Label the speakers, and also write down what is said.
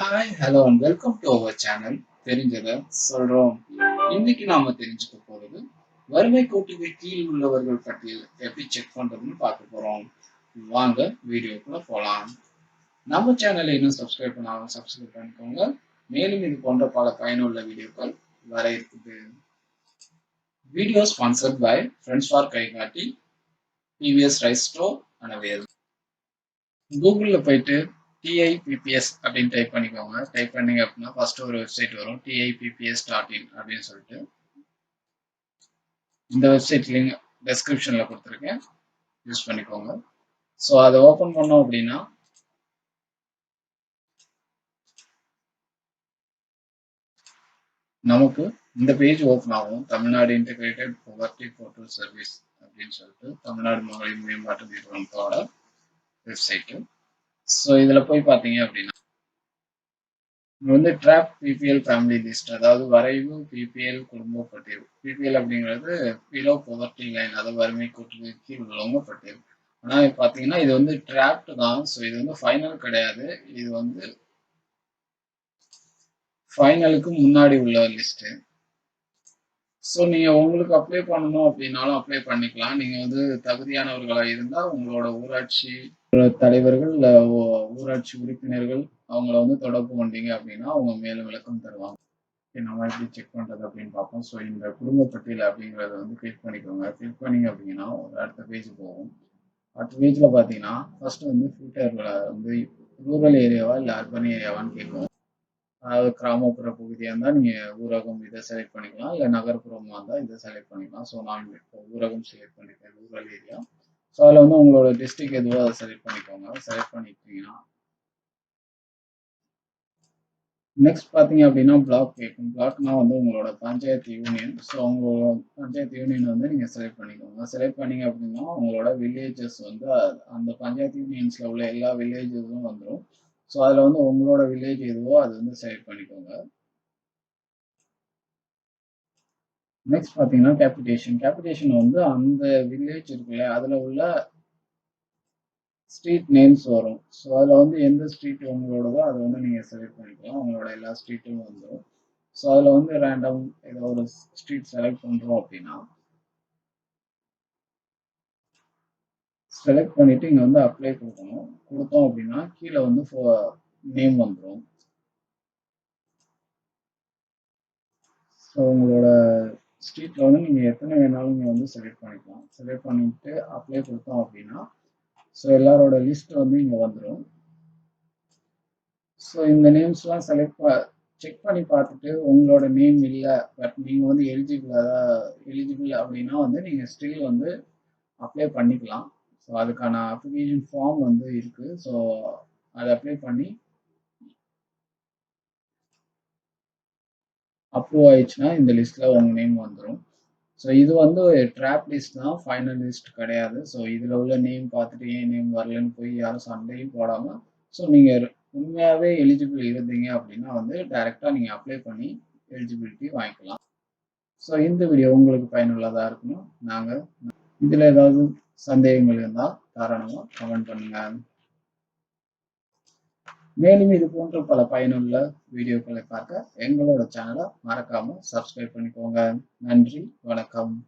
Speaker 1: Hi hello and welcome to our channel தெரிஞ்சதை சொல்றோம் இன்னைக்கு நாம தெரிஞ்சுக்க போறது வறுமை கோட்டுக்கு கீழ் உள்ளவர்கள் பட்டியல் எப்படி செக் பண்றதுன்னு பார்க்க போறோம். வாங்க வீடியோக்குள்ள போலாம். நம்ம சேனலை இன்னும் சப்ஸ்கிரைப் பண்ணாலும் சப்ஸ்கிரைப் பண்ணிக்கோங்க. மேலும் இது போன்ற பல பயனுள்ள வீடியோக்கள் வர இருக்குது. Video sponsored by friends for Kaikatti TVS rice store அனவேல் கூகுளில் போயிட்டு டிஐபிபிஎஸ் அப்படின்னு டைப் பண்ணிக்கோங்க. டைப் பண்ணீங்க அப்படின்னா ஃபர்ஸ்ட் ஒரு வெப்சைட் வரும். டிஐபிபிஎஸ் டாட் இன் அப்படின்னு சொல்லிட்டு. இந்த வெப்சைட் லிங்க் டெஸ்கிரிப்ஷனில் கொடுத்துருக்கேன். யூஸ் பண்ணிக்கோங்க. ஸோ அதை ஓப்பன் பண்ணோம் அப்படின்னா நமக்கு இந்த பேஜ் ஓப்பன் ஆகும். தமிழ்நாடு இன்டகிரேட்டட் பவர்டி போர்ட்டல் சர்வீஸ் அப்படின்னு சொல்லிட்டு தமிழ்நாடு மகளிர் மேம்பாட்டு நிறுவனத்தோட வெப்சைட்டு ஸோ இதில் போய் பார்த்தீங்க அப்படின்னா இது வந்து ட்ராப் பிபிஎல் ஃபேமிலி லிஸ்ட் அதாவது வரைவு பிபிஎல் குடும்ப பட்டியல். பிபிஎல் அப்படிங்கிறது பிலோ புவர்ட்டி லைன் அதாவது வறுமை கூட்டுக்கு கீழ் உள்ளவங்க பட்டியல். ஆனால் பார்த்தீங்கன்னா இது வந்து ட்ராப்ட் தான். ஸோ இது வந்து ஃபைனல் கிடையாது. இது வந்து ஃபைனலுக்கு முன்னாடி உள்ள லிஸ்ட்டு ஸோ நீங்கள் உங்களுக்கு அப்ளை பண்ணணும் அப்படின்னாலும் அப்ளை பண்ணிக்கலாம். நீங்கள் வந்து தகுதியானவர்களாக இருந்தால் உங்களோட ஊராட்சி தலைவர்கள் இல்லை ஊராட்சி உறுப்பினர்கள் அவங்கள வந்து தொடர்பு கொண்டீங்க அப்படின்னா அவங்க மேலும் விளக்கம் தருவாங்க. நம்ம எப்படி செக் பண்ணுறது அப்படின்னு பார்ப்போம். ஸோ இந்த குடும்ப பட்டியல் அப்படிங்கிறத வந்து கிளிக் பண்ணிக்கோங்க. கிளிக் பண்ணிங்க அப்படின்னா ஒரு அடுத்த பேஜ் போகும். அடுத்த பேஜில் பார்த்தீங்கன்னா ஃபர்ஸ்ட் வந்து ஃபில்டரில் வந்து ரூரல் ஏரியாவா இல்லை அர்பன் ஏரியாவான்னு கேட்கும் அதாவது கிராமப்புற பகுதியாக இருந்தால் நீங்கள் ஊரகம் இதை செலக்ட் பண்ணிக்கலாம். இல்லை நகர்ப்புறமாக இருந்தால் இதை செலக்ட் பண்ணிக்கலாம். ஸோ நான் இப்போ ஊரகம் செலக்ட் பண்ணிக்கிறேன் ரூரல் ஏரியா ஸோ அதில் வந்து உங்களோட டிஸ்ட்ரிக் எதுவோ அதை செலக்ட் பண்ணிக்கோங்க. செலக்ட் பண்ணிக்கிட்டீங்கன்னா நெக்ஸ்ட் பார்த்தீங்க அப்படின்னா பிளாக் கேட்கும் பிளாக்னா வந்து உங்களோட பஞ்சாயத்து யூனியன் ஸோ உங்களோட பஞ்சாயத்து யூனியன் வந்து நீங்கள் செலக்ட் பண்ணிக்கோங்க. செலக்ட் பண்ணீங்க அப்படின்னா உங்களோட வில்லேஜஸ் வந்து அந்த பஞ்சாயத்து யூனியன்ஸில் உள்ள எல்லா வில்லேஜஸும் வந்துடும் ஸோ அதில் வந்து உங்களோட வில்லேஜ் எதுவோ அது வந்து செலக்ட் பண்ணிக்கோங்க. நெக்ஸ்ட் பார்த்தீங்கன்னா கேபிடேஷன் கேபிடேஷன் வந்து அந்த வில்லேஜ் இருக்குல்ல அதில் உள்ள ஸ்ட்ரீட் நேம்ஸ் வரும். ஸோ அதில் வந்து எந்த ஸ்ட்ரீட் உங்களோடதோ அதை வந்து நீங்கள் செலக்ட் பண்ணிக்கலாம். உங்களோட எல்லா ஸ்ட்ரீட்டும் வந்துடும் ஸோ அதில் வந்து ரேண்டம் ஏதோ ஒரு ஸ்ட்ரீட் செலக்ட் பண்ணுறோம் அப்படின்னா செலக்ட் பண்ணிவிட்டு இங்கே வந்து அப்ளை கொடுக்கணும். கொடுத்தோம் அப்படின்னா கீழே வந்து நேம் வந்துடும் ஸோ உங்களோட ஸ்ட்ரீட்டில் வந்து நீங்கள் எத்தனை வேணாலும் நீங்கள் வந்து செலக்ட் பண்ணிக்கலாம். செலக்ட் பண்ணிட்டு அப்ளை கொடுத்தோம் அப்படின்னா ஸோ எல்லாரோட லிஸ்ட் வந்து இங்கே வந்துடும் ஸோ இந்த நேம்ஸ்லாம் செலக்ட் செக் பண்ணி பார்த்துட்டு உங்களோட நேம் இல்லை பட் நீங்கள் வந்து எலிஜிபிள் அதாவது எலிஜிபிள் அப்படின்னா வந்து நீங்கள் ஸ்டில் வந்து அப்ளை பண்ணிக்கலாம். ஸோ அதுக்கான அப்ளிகேஷன் ஃபார்ம் வந்து இருக்குது ஸோ அதை அப்ளை பண்ணி அப்ரூவ் ஆயிடுச்சுன்னா இந்த லிஸ்ட்டில் உங்கள் நேம் வந்துடும் ஸோ இது வந்து ட்ராப் லிஸ்ட் தான் ஃபைனல் லிஸ்ட் கிடையாது. ஸோ இதில் உள்ள நேம் பார்த்துட்டு ஏன் நேம் வரலன்னு போய் யாரும் சண்டையும் போடாமல் ஸோ நீங்கள் உண்மையாகவே எலிஜிபிள் இருந்தீங்க அப்படின்னா வந்து டைரெக்டாக நீங்கள் அப்ளை பண்ணி எலிஜிபிலிட்டி வாங்கிக்கலாம். ஸோ இந்த வீடியோ உங்களுக்கு பயனுள்ளதாக இருக்கணும். நாங்கள் இதில் ஏதாவது சந்தேகங்கள் இருந்தால் தாராளமாக கமெண்ட் பண்ணுங்க. மேலும் இது போன்ற பல பயனுள்ள வீடியோக்களை பார்க்க எங்களோட சேனலை மறக்காம சப்ஸ்கிரைப் பண்ணிக்கோங்க. நன்றி வணக்கம்.